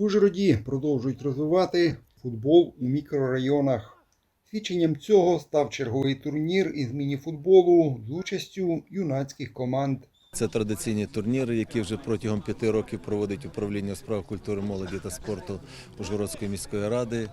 В Ужгороді продовжують розвивати футбол у мікрорайонах. Свідченням цього став черговий турнір із мініфутболу з участю юнацьких команд. Це традиційні турніри, які вже протягом п'яти років проводить управління у справах культури, молоді та спорту Ужгородської міської ради.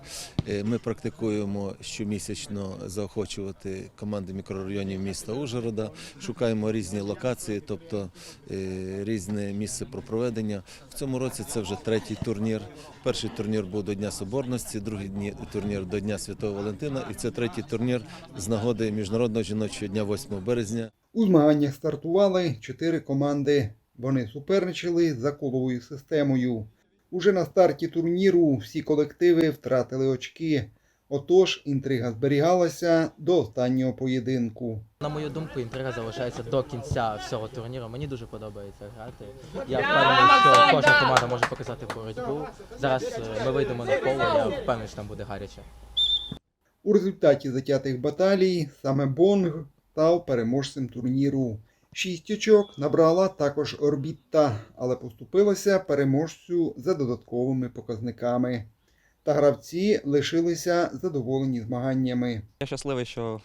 Е, Ми практикуємо щомісячно заохочувати команди мікрорайонів міста Ужгорода, шукаємо різні локації, тобто е, різне місце про проведення. В цьому році це вже третій турнір. Перший турнір був до Дня Соборності, другий турнір до Дня Святого Валентина, і це третій турнір з нагоди Міжнародного жіночого дня 8 березня. У змаганнях стартували чотири команди. Вони суперничали за коловою системою. Уже на старті турніру всі колективи втратили очки. Отож, інтрига зберігалася до останнього поєдинку. На мою думку, інтрига залишається до кінця всього турніру. Мені дуже подобається грати. Я впевнений, що кожна команда може показати боротьбу. Зараз е, ми вийдемо на поле, я впевнений, що там буде гаряче. У результаті затятих баталій саме Бонг став переможцем турніру. Шість очок набрала також Орбітта, але поступилася переможцю за додатковими показниками. Та гравці лишилися задоволені змаганнями. Я щасливий, що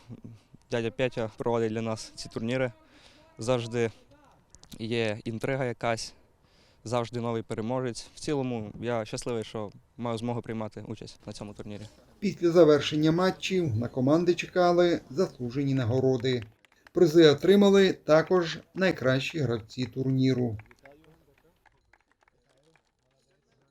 дядя Петя проводить для нас ці турніри. Завжди є інтрига якась, завжди новий переможець. В цілому я щасливий, що маю змогу приймати участь на цьому турнірі. Після завершення матчів на команди чекали заслужені нагороди. Призи отримали також найкращі гравці турніру.